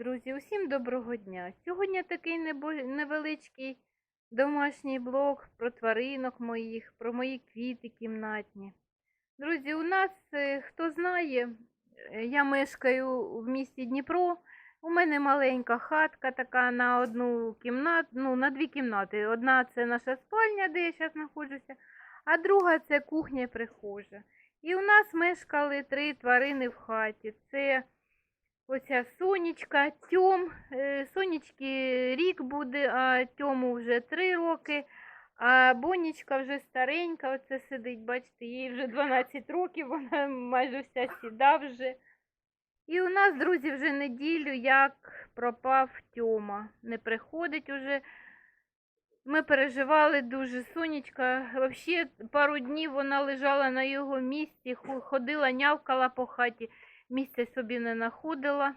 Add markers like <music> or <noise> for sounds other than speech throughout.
Друзі, усім доброго дня. Сьогодні такий невеличкий домашній блог про тваринок моїх, про мої квіти кімнатні. Друзі, у нас, е, хто знає, е, я мешкаю в місті Дніпро. У мене маленька хатка така на одну кімнату, ну, на дві кімнати. Одна це наша спальня, де я зараз знаходжуся, а друга це кухня і прихожа. І у нас мешкали три тварини в хаті. Це Оця сонечка, Тьом. Е, Сонечки рік буде, а Тьому вже три роки. А Бонечка вже старенька, оце сидить, бачите, їй вже 12 років, вона майже вся сіда вже. І у нас, друзі, вже неділю, як пропав Тьома. Не приходить уже. Ми переживали дуже. Сонечка, взагалі пару днів вона лежала на його місці, ходила, нявкала по хаті місця собі не знаходила.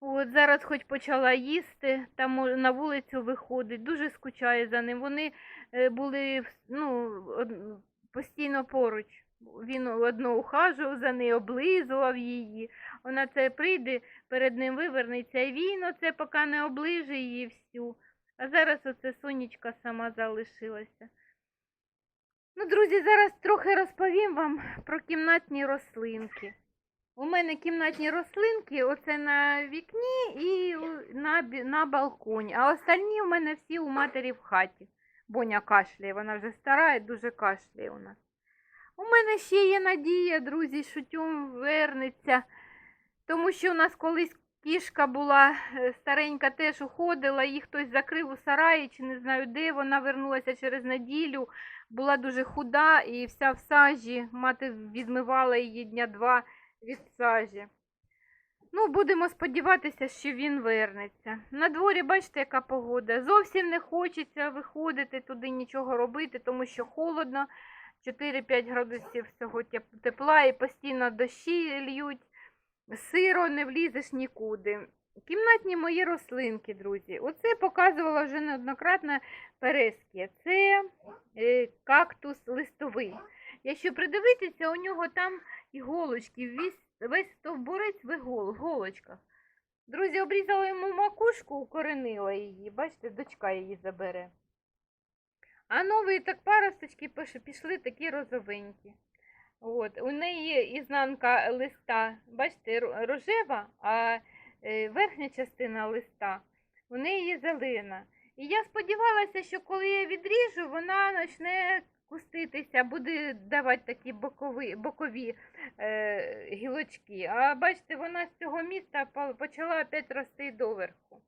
От зараз хоч почала їсти, там на вулицю виходить, дуже скучає за ним. Вони е, були ну, постійно поруч. Він одно ухажував за нею, облизував її. Вона це прийде, перед ним вивернеться, і він оце поки не оближує її всю. А зараз оце сонечка сама залишилася. Ну, друзі, зараз трохи розповім вам про кімнатні рослинки. У мене кімнатні рослинки, оце на вікні і на, на балконі. А остальні у мене всі у матері в хаті. Боня кашляє, вона вже стара і дуже кашляє у нас. У мене ще є надія, друзі, що Тьом вернеться. Тому що у нас колись кішка була е, старенька, теж уходила, її хтось закрив у сараї, чи не знаю де. Вона вернулася через неділю, була дуже худа і вся в сажі. Мати відмивала її дня два від сажі. Ну, будемо сподіватися, що він вернеться. На дворі, бачите, яка погода. Зовсім не хочеться виходити туди, нічого робити, тому що холодно, 4-5 градусів всього тепла і постійно дощі льють. Сиро не влізеш нікуди. Кімнатні мої рослинки, друзі. Оце показувала вже неоднократно перескія. Це е, кактус листовий. Якщо придивитися, у нього там іголочки, весь, весь стовбурець в голочках. Друзі, обрізала йому макушку, укоренила її. Бачите, дочка її забере. А нові так паросточки пішли такі розовенькі. От, у неї ізнанка листа, бачите, рожева, а е, верхня частина листа у неї зелена. І я сподівалася, що коли я відріжу, вона почне куститися, буде давати такі бокові, бокові е, гілочки. А бачите, вона з цього міста почала опять рости доверху.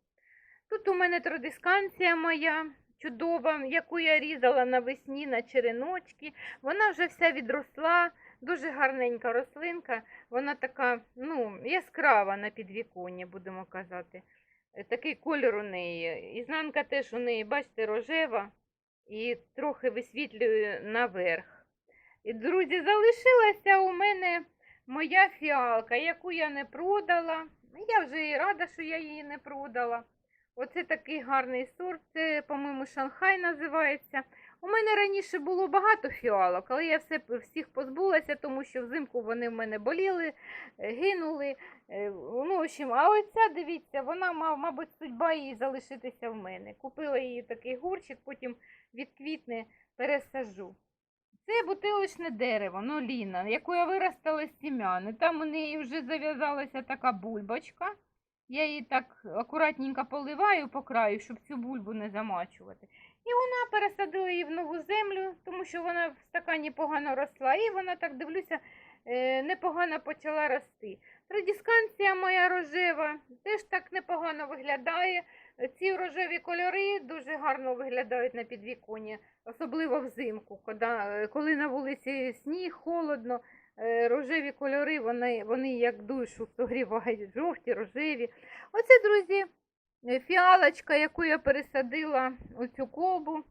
Тут у мене традисканція моя чудова, яку я різала навесні на череночки. Вона вже вся відросла, дуже гарненька рослинка. Вона така, ну, яскрава на підвіконні, будемо казати. Е, Такий кольор у неї. Ізнанка теж у неї, бачите, рожева і трохи висвітлюю наверх. І, друзі, залишилася у мене моя фіалка, яку я не продала. Я вже і рада, що я її не продала. Оце такий гарний сорт, це, по-моєму, Шанхай називається. У мене раніше було багато фіалок, але я все, всіх позбулася, тому що взимку вони в мене боліли, е, гинули. Е, Ну, в общем, а оця, дивіться, вона, мав, мабуть, судьба її залишитися в мене. Купила її такий гурчик, потім відквітне пересажу. Це бутилочне дерево, ну, Ліна, яку я виростила з сім'яни. Там у неї вже зав'язалася така бульбочка. Я її так акуратненько поливаю по краю, щоб цю бульбу не замачувати. І вона пересадила її в нову землю, тому що вона в стакані погано росла. І вона, так дивлюся, е, непогано почала рости. Традісканція моя рожева теж так непогано виглядає. Ці рожеві кольори дуже гарно виглядають на підвіконні, особливо взимку, коли на вулиці сніг, холодно. Е, Рожеві кольори, вони, вони як душу согрівають, жовті, рожеві. Оце, друзі, е, фіалочка, яку я пересадила у цю колбу.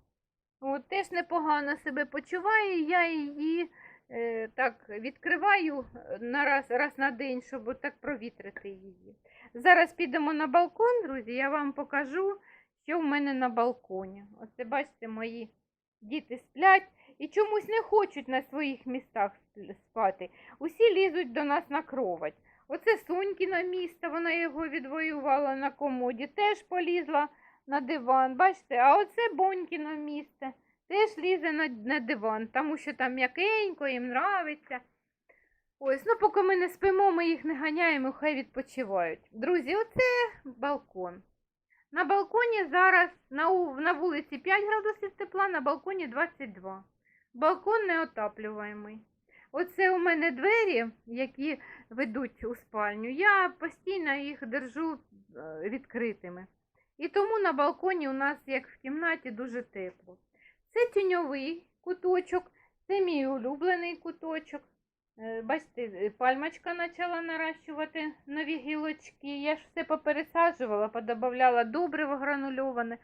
От, теж непогано себе почуває. Я її е, так відкриваю на раз, раз на день, щоб так провітрити її. Зараз підемо на балкон, друзі, я вам покажу, що в мене на балконі. Оце бачите, мої діти сплять і чомусь не хочуть на своїх містах спати. Усі лізуть до нас на кровать. Оце Сонькіна місто, вона його відвоювала на комоді, теж полізла на диван. Бачите, а оце Бонькіно місце. Теж лізе на, на диван, тому що там м'якенько, їм нравиться. Ось, ну поки ми не спимо, ми їх не ганяємо, хай відпочивають. Друзі, оце балкон. На балконі зараз на, на вулиці 5 градусів тепла, на балконі 22. Балкон неотаплюваємий. Оце у мене двері, які ведуть у спальню. Я постійно їх держу е, відкритими. І тому на балконі у нас, як в кімнаті, дуже тепло. Це тіньовий куточок, це мій улюблений куточок. Е, Бачите, пальмочка почала наращувати нові гілочки. Я ж все попересаджувала, подобавляла добриво гранульоване.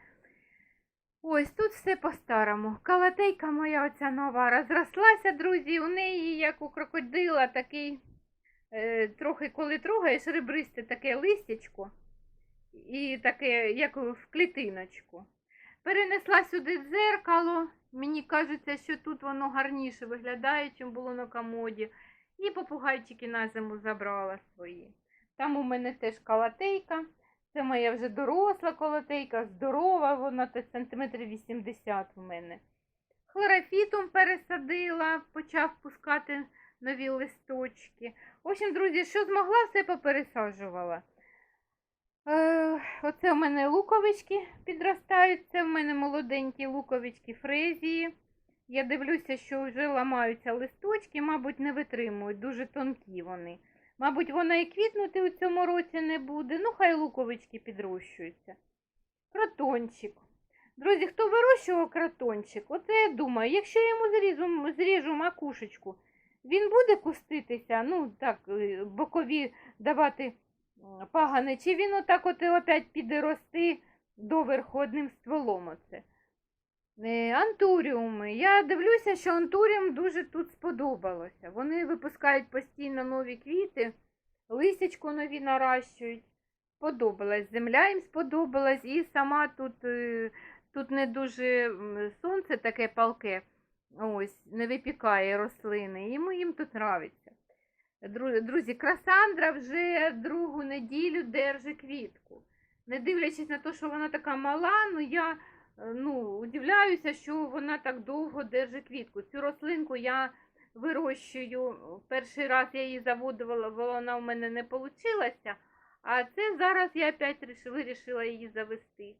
Ось тут все по-старому. Калатейка моя оця нова розрослася, друзі. У неї, як у крокодила, такий е, трохи коли трогаєш, ребристе таке листячко. І таке, як в клітиночку. Перенесла сюди дзеркало. Мені кажеться, що тут воно гарніше виглядає, чим було на комоді. І попугайчики на зиму забрала свої. Там у мене теж калатейка. Це моя вже доросла колотейка, здорова, вона сантиметрів 80 у мене. Хлорофітом пересадила, почав пускати нові листочки. В общем, друзі, що змогла, все попересаджувала. Е, оце в мене луковички підростають, це в мене молоденькі луковички фрезії. Я дивлюся, що вже ламаються листочки, мабуть, не витримують, дуже тонкі вони. Мабуть, вона і квітнути у цьому році не буде. Ну, хай луковички підрощуються. Кротончик. Друзі, хто вирощував кротончик, оце я думаю, якщо я йому зріжу, зріжу макушечку, він буде куститися, ну так, е, бокові давати м, пагани, чи він отак от опять піде рости доверху одним стволом оце. Е, Антуріуми. Я дивлюся, що антуріум дуже тут сподобалося. Вони випускають постійно нові квіти, листячко нові наращують. Сподобалась. Земля їм сподобалась, і сама тут, е, тут не дуже сонце таке палке, ось, не випікає рослини. Йому їм тут нравиться. Друзі, Красандра вже другу неділю держить квітку. Не дивлячись на те, що вона така мала, ну я ну, удивляюся, що вона так довго держить квітку. Цю рослинку я вирощую. Перший раз я її заводила, вона в мене не вийшла. А це зараз я опять вирішила її завести.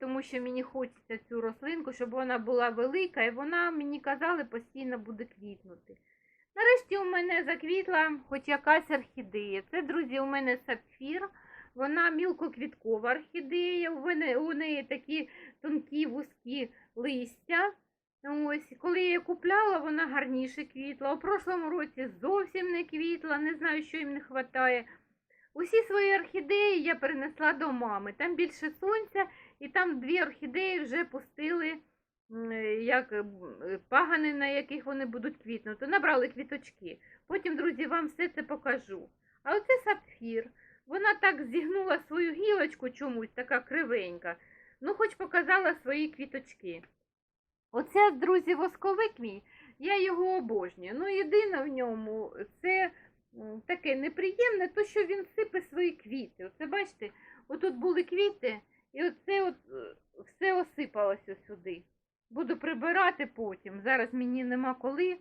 Тому що мені хочеться цю рослинку, щоб вона була велика, і вона, мені казали, постійно буде квітнути. Нарешті у мене заквітла хоч якась орхідея. Це, друзі, у мене сапфір. Вона мілкоквіткова орхідея. У неї, такі тонкі вузькі листя. Ось, коли я її купляла, вона гарніше квітла. У прошлому році зовсім не квітла, не знаю, що їм не вистачає. Усі свої орхідеї я перенесла до мами. Там більше сонця, і там дві орхідеї вже пустили як пагани, на яких вони будуть квітнути. Набрали квіточки. Потім, друзі, вам все це покажу. А оце сапфір. Вона так зігнула свою гілочку чомусь, така кривенька. Ну, хоч показала свої квіточки. Оце, друзі, восковик мій, я його обожнюю. Ну, єдине в ньому це таке неприємне, то що він сипе свої квіти. Оце бачите, отут були квіти, і оце от е, все осипалося сюди. Буду прибирати потім. Зараз мені нема коли.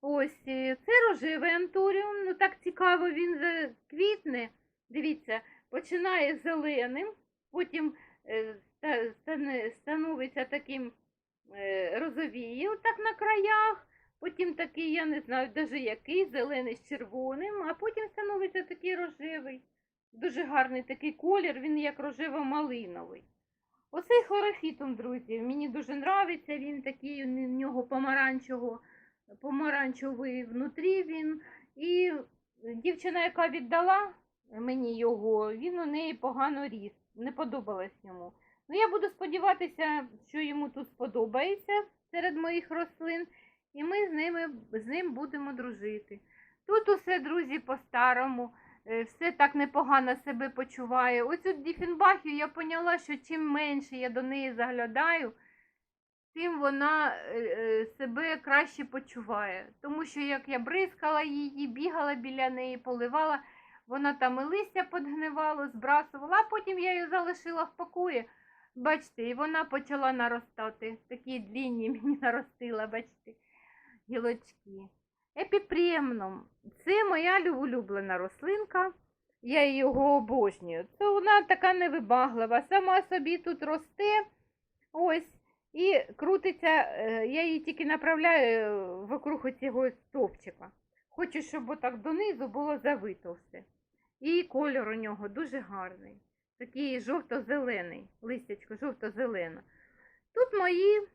Ось е, це рожевий антуріум. Ну так цікаво, він квітне. Дивіться, починає зеленим, потім е, становиться таким е, розовіє отак на краях, потім такий, я не знаю, даже який, зелений з червоним, а потім становиться такий рожевий. Дуже гарний такий колір, він як рожево-малиновий. Оцей хлорофітум, друзі, мені дуже нравиться, він такий, у нього помаранчево, помаранчевий внутрі він. І дівчина, яка віддала мені його, він у неї погано ріс, не подобалось йому. Ну, я буду сподіватися, що йому тут сподобається серед моїх рослин, і ми з, ними, з ним будемо дружити. Тут усе, друзі, по-старому, е, все так непогано себе почуває. От Діфінбахію я поняла, що чим менше я до неї заглядаю, тим вона е, е, себе краще почуває. Тому що як я бризкала її, бігала біля неї, поливала, Вона там і листя подгнивало, збрасувала, а потім я її залишила в покої. Бачите, і вона почала наростати. Такі длінні мені наростила, бачите, гілочки. Епіпремном. Це моя лю- улюблена рослинка. Я його обожнюю. Це вона така невибаглива, сама собі тут росте. Ось. І крутиться, е, я її тільки направляю е, вокруг цього стовпчика. Хочу, щоб отак донизу було завито все. І кольор у нього дуже гарний. Такий жовто-зелений, листячко жовто-зелена. Тут мої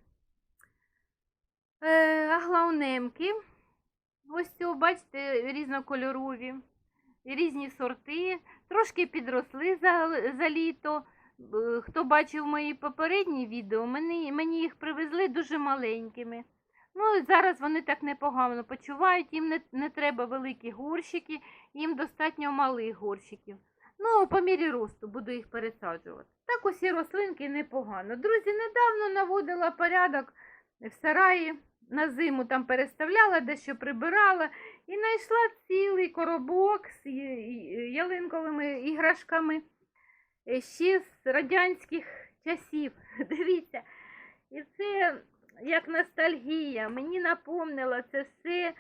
е, аглаунемки. Ось цього, бачите, різнокольорові, різні сорти. Трошки підросли за, за літо. Е, Хто бачив мої попередні відео, мені, мені їх привезли дуже маленькими. Ну, зараз вони так непогано почувають, їм не, не треба великі горщики, їм достатньо малих горщиків. Ну, по мірі росту буду їх пересаджувати. Так усі рослинки непогано. Друзі, недавно наводила порядок в сараї, на зиму там переставляла, дещо прибирала і знайшла цілий коробок з ялинковими іграшками е, ще з радянських часів. <laughs> Дивіться. І це як ностальгія. Мені напомнило це все.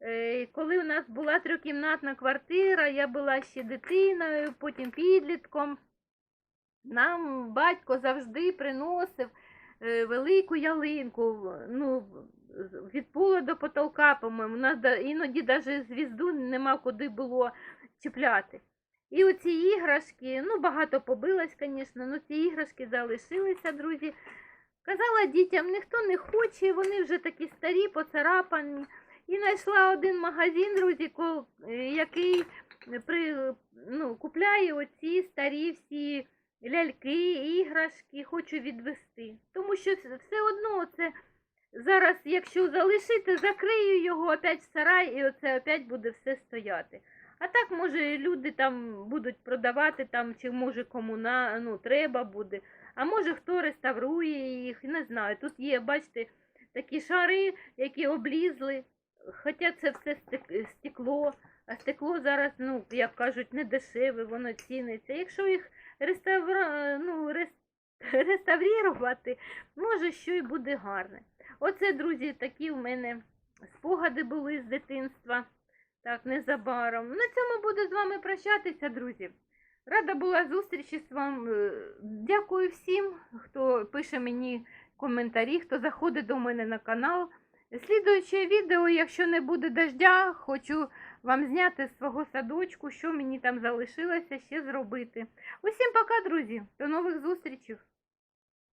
е, Коли у нас була трьохкімнатна квартира, я була ще дитиною, потім підлітком. Нам батько завжди приносив е, велику ялинку, ну, від пола до потолка, по-моєму. У нас іноді навіть звізду нема куди було чіпляти. І оці іграшки, ну багато побилось, звісно, але ці іграшки залишилися, друзі. Казала дітям, ніхто не хоче, вони вже такі старі, поцарапані. І знайшла один магазин, друзі, е, який при, ну, купляє оці старі всі ляльки, іграшки, хочу відвести. Тому що все одно це зараз, якщо залишити, закрию його опять в сарай, і оце опять буде все стояти. А так, може, люди там будуть продавати, там, чи може кому на, ну, треба буде. А може хто реставрує їх, не знаю. Тут є, бачите, такі шари, які облізли. Хоча це все стекло, а стекло зараз, ну, як кажуть, не дешеве, воно ціниться. Якщо їх реставра... ну, рес... <laughs> реставрувати, може, що й буде гарне. Оце, друзі, такі в мене спогади були з дитинства. Так, незабаром. На цьому буду з вами прощатися, друзі. Рада була зустрічі з вами. Дякую всім, хто пише мені коментарі, хто заходить до мене на канал. Слідуюче відео, якщо не буде дождя, хочу вам зняти з свого садочку, що мені там залишилося ще зробити. Усім пока, друзі. До нових зустрічей.